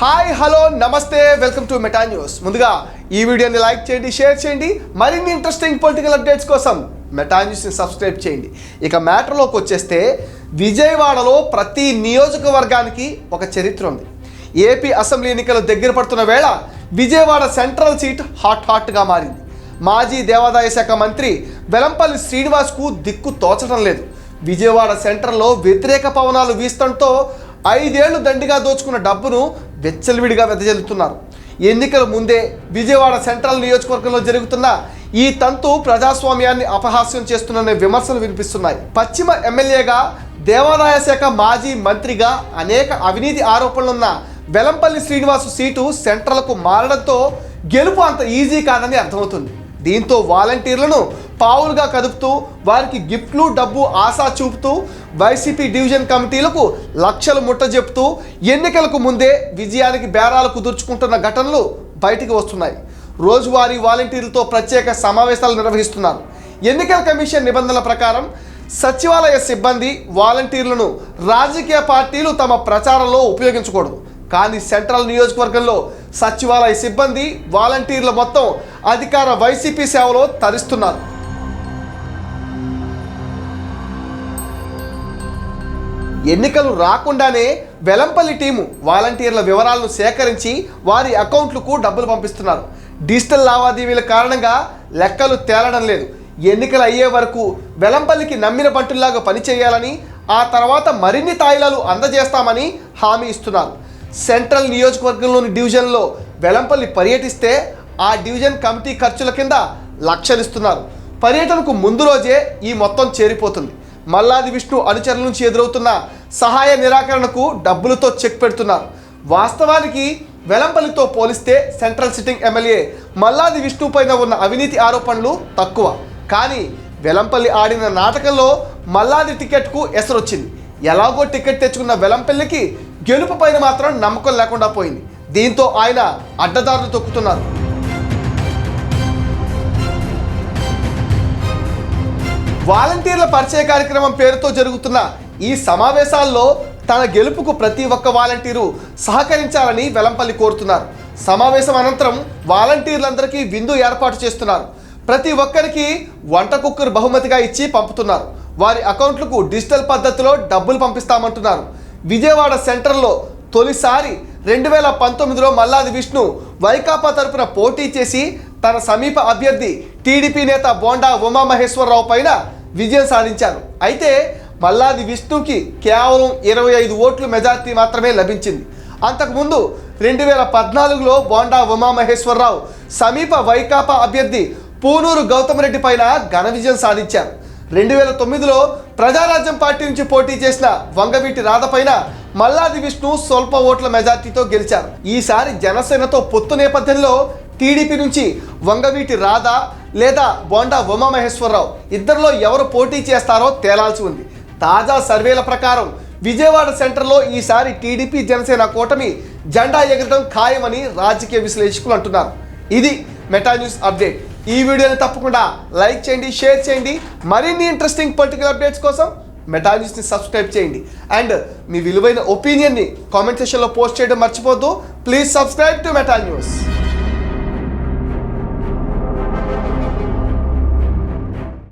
Hi hello నమస్తే welcome to Meta news. ముందుగా ఈ వీడియోని లైక్ చేయండి షేర్ చేయండి. మరిన్ని ఇంట్రెస్టింగ్ పొలిటికల్ అప్డేట్స్ కోసం మెటా న్యూస్ని సబ్స్క్రైబ్ చేయండి. ఇక మ్యాటర్లోకి వచ్చేస్తే విజయవాడలో ప్రతి నియోజకవర్గానికి ఒక చరిత్ర ఉంది. ఏపీ అసెంబ్లీ ఎన్నికలు దగ్గర పడుతున్న వేళ విజయవాడ సెంట్రల్ సీట్ హాట్ హాట్గా మారింది. మాజీ దేవాదాయ శాఖ మంత్రి వెలంపల్లి శ్రీనివాస్కు దిక్కు తోచడం లేదు. విజయవాడ సెంటర్లో వ్యతిరేక పవనాలు వీస్తుండటంతో ఐదేళ్ళు దండిగా దోచుకున్న డబ్బును వెచ్చలవిడిగా వెదజల్లుతున్నారు. ఎన్నికల ముందే విజయవాడ సెంట్రల్ నియోజకవర్గంలో జరుగుతున్న ఈ తంతు ప్రజాస్వామ్యాన్ని అపహాస్యం చేస్తున్న విమర్శలు వినిపిస్తున్నాయి. పశ్చిమ ఎమ్మెల్యేగా దేవాదాయ శాఖ మాజీ మంత్రిగా అనేక అవినీతి ఆరోపణలున్న వెలంపల్లి శ్రీనివాసు సీటు సెంట్రల్కు మారడంతో గెలుపు అంత ఈజీ కాదని అర్థమవుతుంది. దీంతో వాలంటీర్లను పావులుగా కదుపుతూ వారికి గిఫ్ట్లు డబ్బు ఆశా చూపుతూ వైసీపీ డివిజన్ కమిటీలకు లక్షలు ముట్ట చెప్తూ ఎన్నికలకు ముందే విజయానికి బేరాలు కుదుర్చుకుంటున్న ఘటనలు బయటికి వస్తున్నాయి. రోజువారీ వాలంటీర్లతో ప్రత్యేక సమావేశాలు నిర్వహిస్తున్నారు. ఎన్నికల కమిషన్ నిబంధనల ప్రకారం సచివాలయ సిబ్బంది వాలంటీర్లను రాజకీయ పార్టీలు తమ ప్రచారంలో ఉపయోగించకూడదు. కానీ సెంట్రల్ నియోజకవర్గంలో సచివాలయ సిబ్బంది వాలంటీర్ల మొత్తం అధికార వైసీపీ సేవలో తరిస్తున్నారు. ఎన్నికలు రాకుండానే వెలంపల్లి టీము వాలంటీర్ల వివరాలను సేకరించి వారి అకౌంట్లకు డబ్బులు పంపిస్తున్నారు. డిజిటల్ లావాదేవీల కారణంగా లెక్కలు తేలడం లేదు. ఎన్నికలు అయ్యే వరకు వెలంపల్లికి నమ్మిన పంటుల్లాగా పనిచేయాలని ఆ తర్వాత మరిన్ని తాయిలాలు అందజేస్తామని హామీ ఇస్తున్నారు. సెంట్రల్ నియోజకవర్గంలోని డివిజన్లో వెలంపల్లి పర్యటిస్తే ఆ డివిజన్ కమిటీ ఖర్చుల కింద లక్షలిస్తున్నారు. పర్యటనకు ముందు రోజే ఈ మొత్తం చేరిపోతుంది. మల్లాది విష్ణు అనుచరుల నుంచి ఎదురవుతున్న సహాయ నిరాకరణకు డబ్బులతో చెక్ పెడుతున్నారు. వాస్తవానికి వెలంపల్లితో పోలిస్తే central sitting MLA Malladi Vishnu పైన ఉన్న అవినీతి ఆరోపణలు తక్కువ. కానీ వెలంపల్లి ఆడిన నాటకంలో మల్లాది టికెట్కు ఎసరొచ్చింది. ఎలాగో టికెట్ తెచ్చుకున్న వెలంపల్లికి గెలుపు పైన మాత్రం నమ్మకం లేకుండా పోయింది. దీంతో ఆయన అడ్డదారులు తొక్కుతున్నారు. వాలంటీర్ల పరిచయ కార్యక్రమం పేరుతో జరుగుతున్న ఈ సమావేశాల్లో తన గెలుపుకు ప్రతి ఒక్క వాలంటీరు సహకరించాలని వెలంపల్లి కోరుతున్నారు. సమావేశం అనంతరం వాలంటీర్లందరికీ విందు ఏర్పాటు చేస్తున్నారు. ప్రతి ఒక్కరికి వంట కుక్కర్ బహుమతిగా ఇచ్చి పంపుతున్నారు. వారి అకౌంట్లకు డిజిటల్ పద్ధతిలో డబ్బులు పంపిస్తామంటున్నారు. విజయవాడ సెంటర్లో తొలిసారి రెండు వేల పంతొమ్మిదిలో మల్లాది విష్ణు వైకాపా తరపున పోటీ చేసి తన సమీప అభ్యర్థి టీడీపీ నేత బోండా ఉమామహేశ్వరరావు పైన విజయం సాధించారు. అయితే మల్లాది విష్ణుకి కేవలం ఇరవై ఐదు ఓట్ల మెజార్టీ మాత్రమే లభించింది. అంతకుముందు రెండు వేల పద్నాలుగులో బోండా ఉమామహేశ్వరరావు సమీప వైకాపా అభ్యర్థి పూనూరు గౌతమ్ రెడ్డి పైన ఘన విజయం సాధించారు. రెండు వేల తొమ్మిదిలో ప్రజారాజ్యం పార్టీ నుంచి పోటీ చేసిన వంగవీటి రాధ పైన మల్లాది విష్ణు స్వల్ప ఓట్ల మెజార్టీతో గెలిచారు. ఈసారి జనసేనతో పొత్తు నేపథ్యంలో టీడీపీ నుంచి వంగవీటి రాధ లేదా బోండా ఉమామహేశ్వరరావు ఇద్దరిలో ఎవరు పోటీ చేస్తారో తేలాల్సి ఉంది. తాజా సర్వేల ప్రకారం విజయవాడ సెంటర్లో ఈసారి టీడీపీ జనసేన కూటమి జెండా ఎగరడం ఖాయమని రాజకీయ విశ్లేషకులు అంటున్నారు. ఇది మెటా న్యూస్ అప్డేట్. ఈ వీడియోని తప్పకుండా లైక్ చేయండి షేర్ చేయండి. మరిన్ని ఇంట్రెస్టింగ్ పొలిటికల్ అప్డేట్స్ కోసం మెటా న్యూస్ని సబ్స్క్రైబ్ చేయండి. అండ్ మీ విలువైన ఒపీనియన్ని కామెంట్ సెషన్లో పోస్ట్ చేయడం మర్చిపోద్దు please subscribe to Meta News.